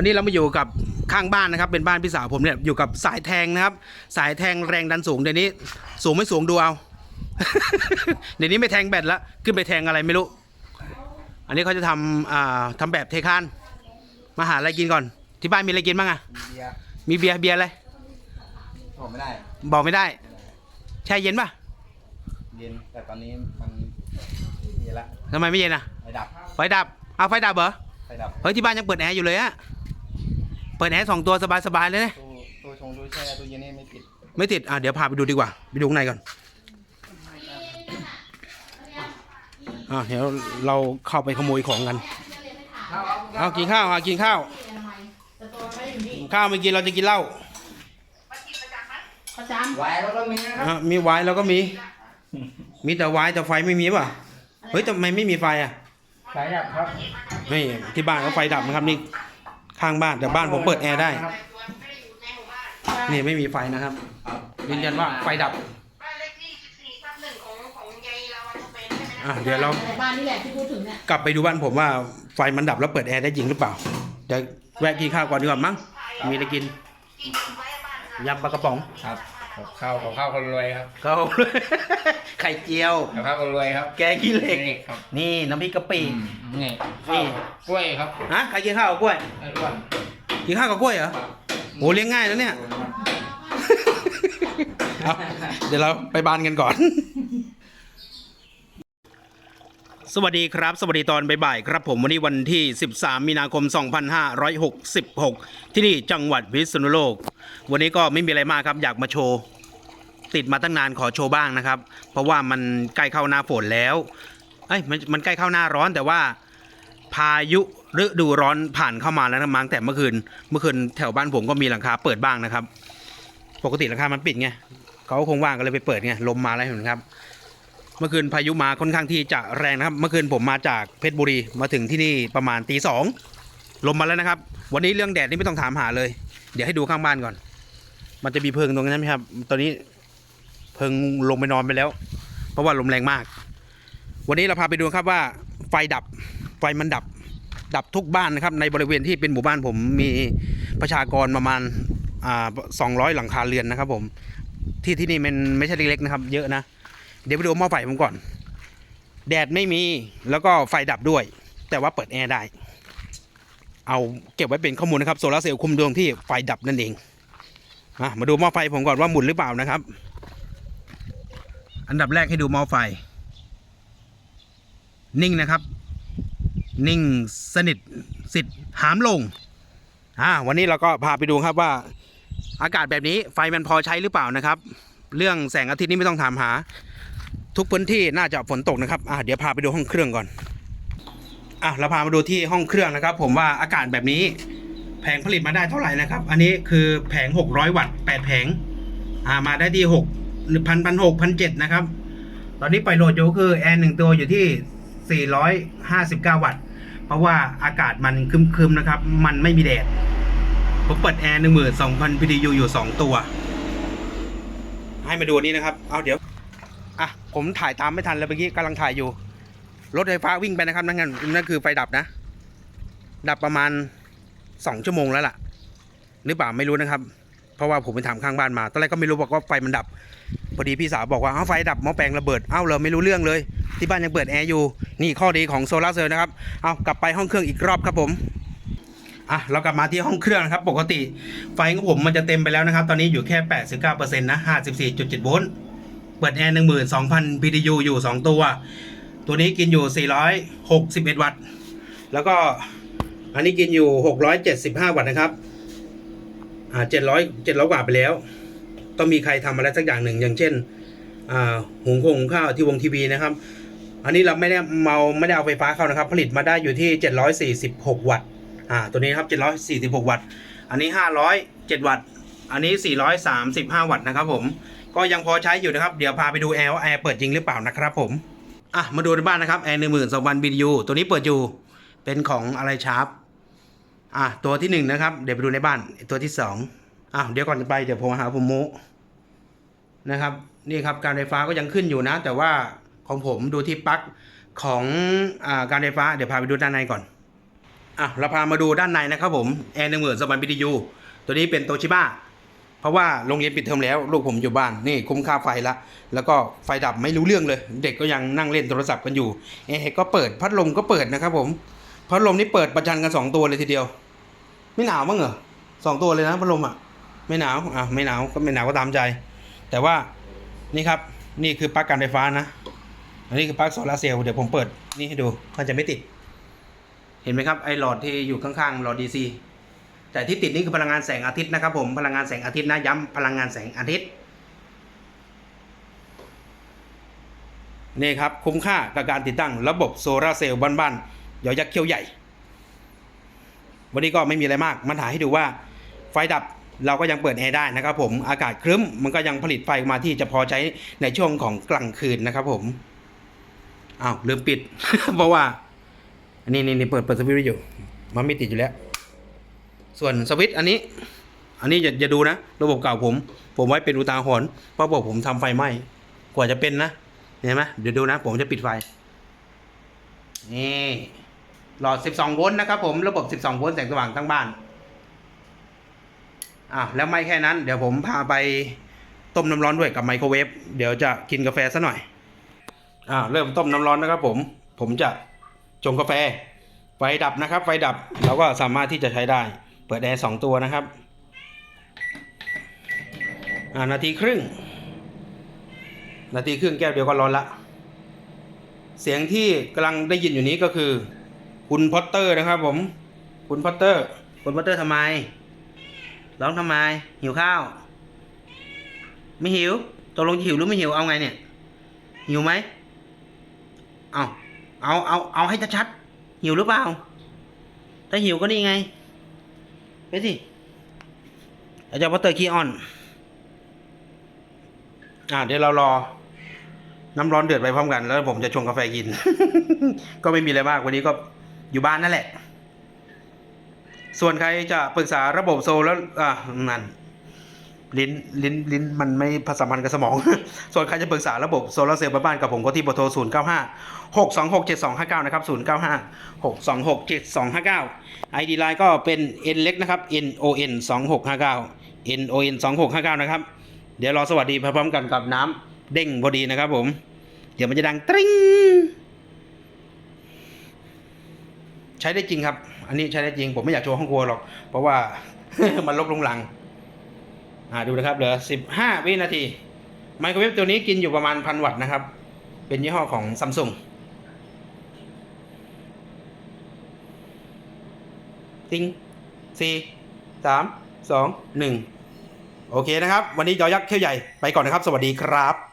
วันนี้เรามาอยู่กับข้างบ้านนะครับ เป็นบ้านพี่สาวผมเนี่ยอยู่กับสายแทงนะครับ สายแทงแรงดันสูงเดี๋ยวนี้ สูงไม่สูงดูเอา เดี๋ยวนี้ไม่แทงแบตแล้วขึ้นไปแทงอะไรไม่รู้ อันนี้เขาจะทำอ่าทำแบบเทคานมาหาอะไรกินก่อน ที่บ้านมีอะไรกินบ้างอะมีเบียร์มีเบียร์เบียร์อะไรบอกไม่ได้ บอกไม่ได้แช่เย็นปะเย็นแต่ตอนนี้มันเย็นละทำไมไม่เย็นอะไฟดับไฟดับเอาไฟดับเหรอไฟดับเฮ้ยที่บ้านยังเปิดแอร์อยู่เลยอะ เปิดแอร์สองตัวสบายๆเลยนะตู้ตู้ชงตู้แช่ตู้เย็นนี่ไม่ติดไม่ติดอะเดี๋ยวพาไปดูดีกว่า ไปดูข้างในก่อนอะเดี๋ยวเราเข้าไปขโมยของกันเอากินข้าวอะกินข้าวข้าวไม่กินเราจะกินเหล้าประจไว้แล้วก็มีนะครับอะมีไวน์แล้วก็มี มีแต่ไวน์แต่ไฟไม่มีป่ะเฮ้ยทำไมไม่มีไฟอะ ไฟดับครับนี่ที่บ้านก็ไฟดับนะครับนี่ ข้างบ้านแต่บ้านผมเปิดแอร์ได้ ครับ นี่ไม่มีไฟนะครับยืนยันว่าไฟดับ บ้านเลขที่14ทับหนึ่งของของยายลาวันเป็นใช่ไหมนะ อะเดี๋ยวเราำในบ้านนี่แหละที่พูดถึงเนี่ย กลับไปดูบ้านผมว่าไฟมันดับแล้วเปิดแอร์ได้จริงหรือเปล่าเดี๋ยวแวะกินข้าวก่อนดีกว่ามั้งมีอะไรกินกินไว้บ้านค่ะยำปลากระป๋องครับกับข้าวกับข้าวคนรวยครับ เขา ไข่เจียว กับข้าวคนรวยครับแกงขี้เหล็ก นี่ครับนี่น้ำพริกกะปินี่นี่กล้วยครับฮะใครกินข้าวกับกล้วย ไอ้อ้วนกินข้าวกับกล้วยเหรอโหเลี้ยงง่ายแล้วเนี่ย เอาเดี๋ยวเราไปบานกันก่อน สวัสดีครับ สวัสดีตอนบ่ายๆครับผมวันนี้วันที่ 13 มีนาคม 2566 ที่นี่จังหวัดพิษณุโลก วันนี้ก็ไม่มีอะไรมากครับ อยากมาโชว์ ติดมาตั้งนานขอโชว์บ้างนะครับ เพราะว่ามันใกล้เข้าหน้าฝนแล้วเอ้ยมันมันใกล้เข้าหน้าร้อนแต่ว่าพายุฤดูร้อนผ่านเข้ามาแล้วนะมั้งแต่เมื่อคืน เมื่อคืนแถวบ้านผมก็มีหลังคาเปิดบ้างนะครับ ปกติหลังคามันปิดไงเขาคงว่างก็เลยไปเปิดไงลมมาแล้วเห็นไหมครับ เมื่อคืนพายุมาค่อนข้างที่จะแรงนะครับ เมื่อคืนผมมาจากเพชรบุรีมาถึงที่นี่ประมาณตีสองลมมาแล้วนะครับ วันนี้เรื่องแดดนี่ไม่ต้องถามหาเลย เดี๋ยวให้ดูข้างบ้านก่อน มันจะมีเพิงตรงนั้นไหมครับ ตอนนี้ เพิงลงไปนอนไปแล้ว เพราะว่าลมแรงมาก วันนี้เราพาไปดูครับว่าไฟดับไฟมันดับ ดับทุกบ้านนะครับ ในบริเวณที่เป็นหมู่บ้านผมมีประชากรประมาณอ่าสองร้อยหลังคาเรือนนะครับ ผมที่ที่นี่มันไม่ใช่เล็กๆนะครับ เยอะนะ เดี๋ยวไปดูหม้อไฟผมก่อน แดดไม่มีแล้วก็ไฟดับด้วย แต่ว่าเปิดแอร์ได้ เอาเก็บไว้เป็นข้อมูลนะครับโซลาร์เซลล์คุมดวงที่ไฟดับนั่นเองมาดูหม้อไฟผมก่อนว่าหมุนหรือเปล่านะครับ อันดับแรกให้ดูหม้อไฟ นิ่งนะครับ นิ่งสนิทสิทธิ์หามลงอ่าวันนี้เราก็พาไปดูครับว่า อากาศแบบนี้ไฟมันพอใช้หรือเปล่านะครับ เรื่องแสงอาทิตย์นี่ไม่ต้องถามหา ทุกพื้นที่น่าจะฝนตกนะครับอะเดี๋ยวพาไปดูห้องเครื่องก่อนอะเราพามาดูที่ห้องเครื่องนะครับ ผมว่าอากาศแบบนี้แผงผลิตมาได้เท่าไหร่นะครับ อันนี้คือแผง 600 วัตต์8แผงอ่ามาได้ที่ 6 1 0 0 0 6 1 7นหกพันเจ็ดนะครับ ตอนนี้ปล่อยโหลดอยู่ก็คือแอร์หนึ่งตัวอยู่ที่ 459 วัตต์ เพราะว่าอากาศมันครึมๆนะครับ มันไม่มีแดด ผมเปิดแอร์12,000 PDU องพันพีดียู่2ตัว ให้มาดูนี้นะครับ เอาเดี๋ยว อะ ผมถ่ายตามไม่ทันเลยเมื่อกี้กำลังถ่ายอยู่ รถไฟฟ้าวิ่งไปนะครับ นั่นนั่นนั่นคือไฟดับนะ ดับประมาณ2ชั่วโมงแล้วล่ะ หรือเปล่าไม่รู้นะครับ เพราะว่าผมไปถามข้างบ้านมา ตอนแรกก็ไม่รู้บอกว่าไฟมันดับ พอดีพี่สาวบอกว่าเอาไฟดับหม้อแปลงระเบิดเอ้าเราไม่รู้เรื่องเลย ที่บ้านยังเปิดแอร์อยู่นี่ข้อดีของโซลาร์เซลล์นะครับเอากลับไปห้องเครื่องอีกรอบครับผมอะเรากลับมาที่ห้องเครื่องนะครับ ปกติไฟของผมมันจะเต็มไปแล้วนะครับ ตอนนี้อยู่แค่ 89%นะ 54.7 โวลต์ เปิดแอร์ 12,000 PDU อยู่ 2 ตัว ตัวนี้กินอยู่ 461 วัตต์ แล้วก็อันนี้กินอยู่ 675 วัตต์นะครับ อ่า700 700กว่าไปแล้ว ต้องมีใครทำอะไรสักอย่างหนึ่ง อย่างเช่นหุงคงหุงข้าวที่วงทีวีนะครับ อันนี้เราไม่ได้เมาไม่ได้เอาไฟฟ้าเข้านะครับ ผลิตมาได้อยู่ที่ 746 วัตต์อ่าตัวนี้ครับ 746 วัตต์ อันนี้ 507 วัตต์ อันนี้ 435 วัตต์นะครับผมก็ยังพอใช้อยู่นะครับ เดี๋ยวพาไปดูแอร์ว่าแอร์เปิดจริงหรือเปล่านะครับผมอะมาดูในบ้านนะครับแอร์หนึ่งหมื่นสองพัน BTU ตัวนี้เปิดอยู่เป็นของอะไรชาร์ปอะตัวที่หนึ่งนะครับ เดี๋ยวไปดูในบ้านตัวที่สองอะเดี๋ยวก่อนจะไปเดี๋ยวผมหาผมโม นะครับนี่ครับการไฟฟ้าก็ยังขึ้นอยู่นะ แต่ว่าของผมดูที่ปลั๊กของอการไฟฟ้าเดี๋ยวพาไปดูด้านในก่อนอะเราพามาดูด้านในนะครับผมแอร์หนึ่งหมื่นสมันบิยูตัวนี้เป็นโตชิบ้าเพราะว่าโรงเรียนปิดเทอมแล้ว ลูกผมอยู่บ้านนี่คุ้มค่าไฟละ แล้วก็ไฟดับไม่รู้เรื่องเลย เด็กก็ยังนั่งเล่นโทรศัพท์กันอยู่แอร์ก็เปิดพัดลมก็เปิดนะครับผมพัดลมนี่เปิดประชันกันสองตัวเลยทีเดียว ไม่หนาวมั้งเหรอสองตัวเลยนะพัดลมอะไม่หนาวอะไม่หนาวก็ไม่หนาวก็ตามใจ แต่ว่านี่ครับนี่คือปลั๊กการไฟฟ้านะ อันนี้คือปลั๊กโซลาเซลล์เดี๋ยวผมเปิดนี่ให้ดูมันจะไม่ติด เห็นไหมครับไอ้หลอดที่อยู่ข้างๆหลอด DC แต่ที่ติดนี่คือพลังงานแสงอาทิตย์นะครับผมพลังงานแสงอาทิตย์นะย้ำพลังงานแสงอาทิตย์นี่ครับคุ้มค่ากับการติดตั้งระบบโซลาเซลล์บ้านๆยอยักษ์เขี้ยวใหญ่ วันนี้ก็ไม่มีอะไรมาก มันถ่ายให้ดูว่าไฟดับ เราก็ยังเปิดแอร์ได้นะครับผมอากาศครึ้มมันก็ยังผลิตไฟออกมาที่จะพอใช้ในช่วงของกลางคืนนะครับผมอ้าวลืมปิด เพราะว่าอันนี้นี่เปิดเปิดสวิตช์อยู่ มันไม่ติดอยู่แล้ว ส่วนสวิตช์อันนี้ อันนี้อย่าอย่าดูนะ ระบบเก่าผม ผมไว้เป็นอุทาหรณ์เพราะบอกผมทำไฟไหม้กว่าจะเป็นนะเห็นไหมเดี๋ยวดูนะ ผมจะปิดไฟนี่หลอด 12 โวลต์นะครับผมระบบ 12 โวลต์แสงสว่างทั้งบ้าน อะแล้วไม่แค่นั้น เดี๋ยวผมพาไปต้มน้ำร้อนด้วยกับไมโครเวฟเดี๋ยวจะกินกาแฟซะหน่อยอ่าเริ่มต้มน้ำร้อนนะครับผมผมจะชงกาแฟ ไฟดับนะครับ ไฟดับเราก็สามารถที่จะใช้ได้ เปิดแอร์สองตัวนะครับอ่านาทีครึ่ง นาทีครึ่งแก้วเดียวก็ร้อนละ เสียงที่กำลังได้ยินอยู่นี้ก็คือ คุณพอตเตอร์นะครับผม คุณพอตเตอร์ คุณพอตเตอร์ทำไม ร้องทำไม หิวข้าว ไม่หิวตกลงจะหิวหรือไม่หิวเอาไงเนี่ย หิวไหมเอาเอาเอาเอาให้ชัดๆหิวหรือเปล่า ถ้าหิวก็นี่ไง ไปสิอาจารย์พอตเตอร์ขี้ออนอ่าเดี๋ยวเรารอ น้ำร้อนเดือดไปพร้อมกัน แล้วผมจะชงกาแฟกิน ก็ไม่มีอะไรมากวันนี้ก็อยู่บ้านนั่นแหละ ส่วนใครจะปรึกษาระบบโซลแล้วอ่านั่นลิ้นลิ้นลิ้นมันไม่ผสมพันธ์กับสมอง ส่วนใครจะปรึกษาระบบโซลาร์เซลล์บ้านกับผมก็ที่เบอร์โทร 0 9 5 6 2 6 7 2 5 9 นะครับ 0 9 5 6 2 6 7 2 5 9 ID Line ก็เป็น N เล็กนะครับ N O N 2 6 5 9 N O N 2 6 5 9 นะครับ เดี๋ยวรอสวัสดีพร้อมกันกับน้ำเด้งพอดีนะครับผม เดี๋ยวมันจะดังตริ้ง ใช้ได้จริงครับ อันนี้ใช้ได้จริง ผมไม่อยากโชว์ห้องครัวหรอก เพราะว่ามันลกลงหลัง อ่าดูนะครับเหลือ 15 วินาที ไมโครเวฟตัวนี้กินอยู่ประมาณพันวัตต์นะครับ เป็นยี่ห้อของซัมซุงติงสี่สามสองหนึ่งโอเคนะครับ วันนี้ยอยักษ์เขี้ยวใหญ่ไปก่อนนะครับ สวัสดีครับ